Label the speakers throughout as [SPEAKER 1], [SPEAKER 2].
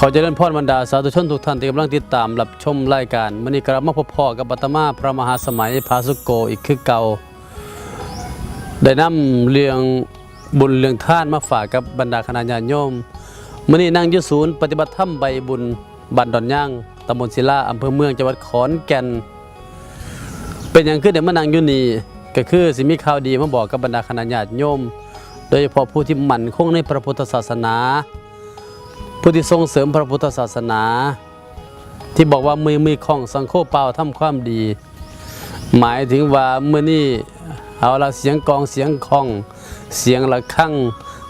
[SPEAKER 1] ขอเจริญพรบรรดาสาธุชนทุกท่านที่กำลังติดตามรับชมรายการมื้อนี้กลับมาพบพ่อกับบัตมาพระมหาสมัยพาสุโกอีกคือเก่า ได้นำเรื่องบุญเรื่องท่านมาฝากกับบรรดาคณะญาติโยมมื้อนี้นั่งยู่ศูนย์ปฏิบัติธรรมใบบุญบ้านดอนย่างตำบลศิลาอำเภอเมืองจังหวัดขอนแก่น เป็นอย่างคือเดี๋ยวมานั่งยู่นี่ก็คือสิมีข่าวดีมาบอกกับบรรดาคณะญาติโยม โดยเฉพาะผู้ที่หมั่นคงในพระพุทธศาสนา ผู้ที่ส่งเสริมพระพุทธศาสนา ที่บอกว่ามือมือของสังโฆเปล่าทำความดี หมายถึงว่าเมื่อนี้เอาละเสียงกองเสียงของ เสียงระฆัง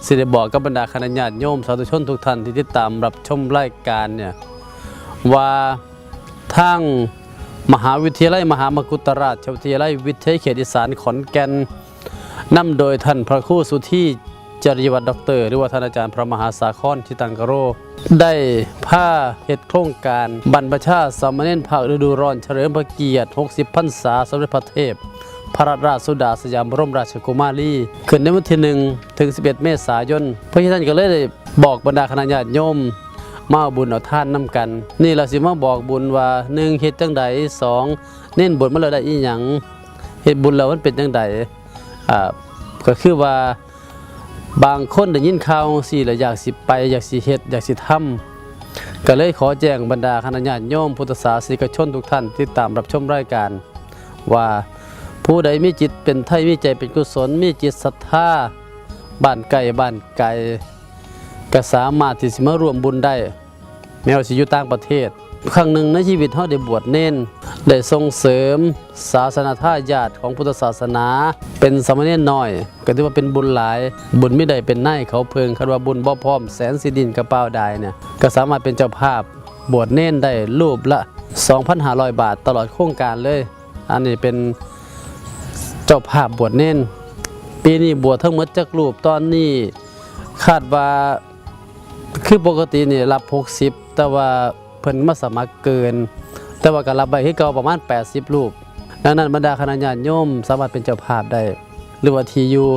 [SPEAKER 1] สิได้บอกกับบรรดาคณะญาติโยมสาธุชนทุกท่านที่ติดตามรับชมรายการเนี่ยว่าทางมหาวิทยาลัยมหามกุฏราชวิทยาลัยวิทยาเขตอีสานขอนแก่นนำโดยท่านพระครูสุธี จริยวัตรด็อกเตอร์หรือว่าท่านอาจารย์พระมหาสาครทิตังกโร ได้ผ้าเหตุโครงการบรรพชาสามเณรภาคฤดูร้อนเฉลิมพระเกียรติ 60 พรรษาสมเด็จพระเทพ พระราชสุดาสยามบรมราชกุมารีขึ้นในวันที่หนึ่งถึง 11 เมษายนพราะฉะนั้นก็เลยได้บอกบรรดาคณะญาติโยมมาบุญเอาท่านนํกัน นี่เราสิมาบอกบุญว่าหนึ่งเฮ็ดจังใดสองเน้นบุญมาแล้วได้อีหยังเฮ็ดบุญแล้วมันเป็นจังใดอ่าก็คือว่า บางคนได้ยินข่าวสิแล้วอยากสิไปอยากสิเฮ็ดอยากสิทำก็เลยขอแจ้งบรรดาคณะญาติโยมพุทธศาสนิกชนทุกท่านที่ตามรับชมรายการ ว่าผู้ใดมีจิตเป็นไทยมีใจเป็นกุศล มีจิตศรัทธาบ้านไก่บ้านไก่ก็สามารถที่สิมาร่วมบุญได้แม้ว่าสิอยู่ต่างประเทศ ครั้งหนึ่งในชีวิตเขาได้บวชเน้น ได้ส่งเสริมศาสนาทายาทของพุทธศาสนา เป็นสามเณรน้อย ก็ถือว่าเป็นบุญหลาย บุญไม่ได้เป็นนายเขาเพิงคันว่าบุญบ่พร้อมแสนสิดินกระเป๋าได้เนี่ยก็สามารถเป็นเจ้าภาพบวชเน้นได้รูปละ 2,500 บาทตลอดโครงการเลย อันนี้เป็นเจ้าภาพบวชเน้นปีนี้บวชทั้งหมดจักรูปตอนนี้คาดว่าคือปกตินี่รับ 60 แต่ว่าเพิ่นมาสมัครเกิน แต่ว่าก็รับไปให้เก่าประมาณ 80 รูป ดังนั้นบรรดาคณะญาติโยมสามารถเป็นเจ้าภาพได้ หรือว่าทีอยู่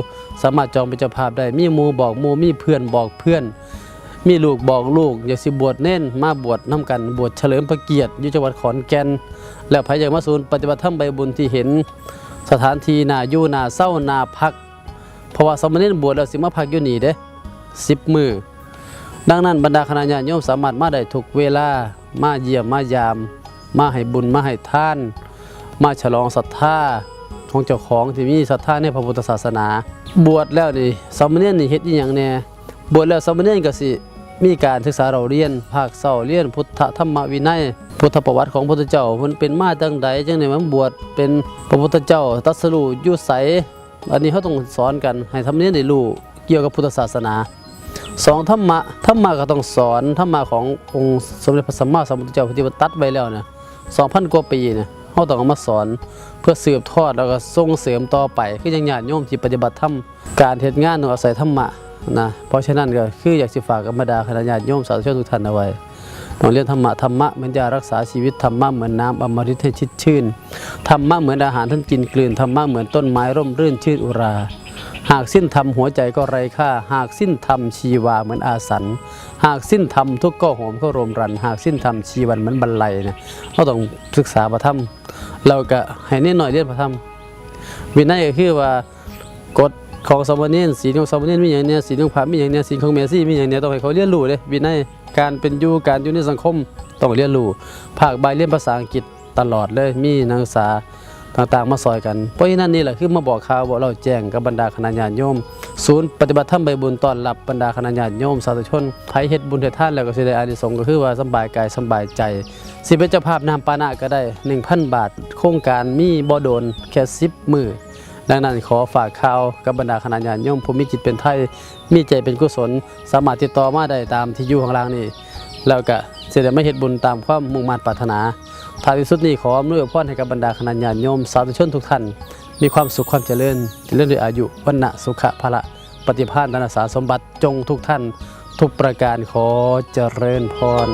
[SPEAKER 1] สามารถจองเป็นเจ้าภาพได้ มีมูบอกมูมีเพื่อนบอกเพื่อน มีลูกบอกลูก อยากสิบวชเน้นมาบวชน้กันบวชเฉลิมพระเกียรติยู่จังหวัดขอนแก่น แล้วพายอยามาศูนย์ปฏิบัติธรรมใบบุญที่เห็น สถานที่นาอยู่นาเศร้านาพัก เพราะว่าสมณรบวชแล้วสิมาพักอยู่นี่เด้สิบมือดังนั้นบรรดาคณะญาติโยมสามารถมาได้ทุกเวลามาเยี่ยมมายาม มาให้บุญมาให้ท่าน มาฉลองศรัทธาของเจ้าของที่มีศรัทธาในพระพุทธศาสนา บวชแล้วนี่สามเณรนี่เฮ็ดอีหยังแน่บวชแล้วสามเณรก็สิมีการศึกษาเราเรียนภาคเศร้าเรียน พุทธธรรมวินัย พุทธประวัติของพระพุทธเจ้ามันเป็นมาจังใดจังได๋มันบวชเป็นพระพุทธเจ้าตรัสรู้อยู่ไสอันนี้เขาต้องสอนกันให้ทำเนียนได้รู้เกี่ยวกับพุทธศาสนาสองธรรมะธรรมะก็ต้องสอนธรรมะขององค์สมเด็จพระสัมมาสัมพุทธเจ้าที่ตัดไว้แล้วเนี่ย สองพันกว่าปีเนี่ยเขาต้องเอามาสอนเพื่อสืบทอดแล้วก็ส่งเสริมต่อไป คือย่างญาติโยมที่ปฏิบัติธรรมการเฮ็ดงานต้องอาศัยธรรมะนะเพราะฉะนั้นก็คืออยากสิฝากกับบรรดาคณะญาติโยมสาธุชนทุกท่านเอาไว้ต้องเรียนธรรมะธรรมะเหมือนยารักษาชีวิตธรรมะเหมือนน้ำอมฤตให้ชิดชื่นธรรมะเหมือนอาหารท่านกินกลืนธรรมะเหมือนต้นไม้ร่มรื่นชื่นอุรา หากสิ้นธรรมหัวใจก็ไร้ค่า หากสิ้นธรรมชีวาเหมือนอาสัน หากสิ้นธรรมทุกข์ก็โหมก็รมรัน หากสิ้นธรรมชีวันเหมือนบรรลัยเนี่ยเราต้องศึกษาพระธรรม เราก็ให้นิดหน่อยเรียนพระธรรมวินัยก็คือว่ากฎของสมเณรศีลของสมเณรมีอย่างเนี้ยศีลของพระมีอย่างเนี้ยศีลของเมซี่มีอย่างเนี้ยต้องให้เขาเรียนรู้เลยวินัยการเป็นอยู่การอยู่ในสังคมต้องเรียนรู้ภาคใบเรียนภาษาอังกฤษตลอดเลยมีนักศึกษา ต่างๆ มาซอยกัน เพราะฉะนั้นนี่แหละคือมาบอกข่าวบอกเราแจ้งกับบรรดาคณะญาติโยม ศูนย์ปฏิบัติธรรมใบบุญตอนรับบรรดาคณะญาติโยม สาธุชนไผเฮ็ดบุญเฮ็ดทานแล้วก็สิได้อานิสงส์ก็คือว่าสบายกายสบายใจ สิเป็นเจ้าภาพนามปานะก็ได้ 1,000 บาท โครงการมีบ่โดนแค่10มือดังนั้นขอฝากข่าวกับบรรดาคณะญาติโยมผู้มีจิตเป็นไทยมีใจเป็นกุศล สามารถติดต่อมาได้ตามที่อยู่ข้างล่างนี้แล้วก็สิได้มาเฮ็ดบุญตามความมุ่งมั่นปรารถนา ท้ายที่สุดนี้ขออำนวยพรให้กับบรรดาคณะญาติโยมสาธุชนทุกท่าน มีความสุขความเจริญเจริญด้วยอายุวันนะสุขะพละปฏิภาณธนสาสมบัติจงทุกท่าน ทุกประการขอเจริญพร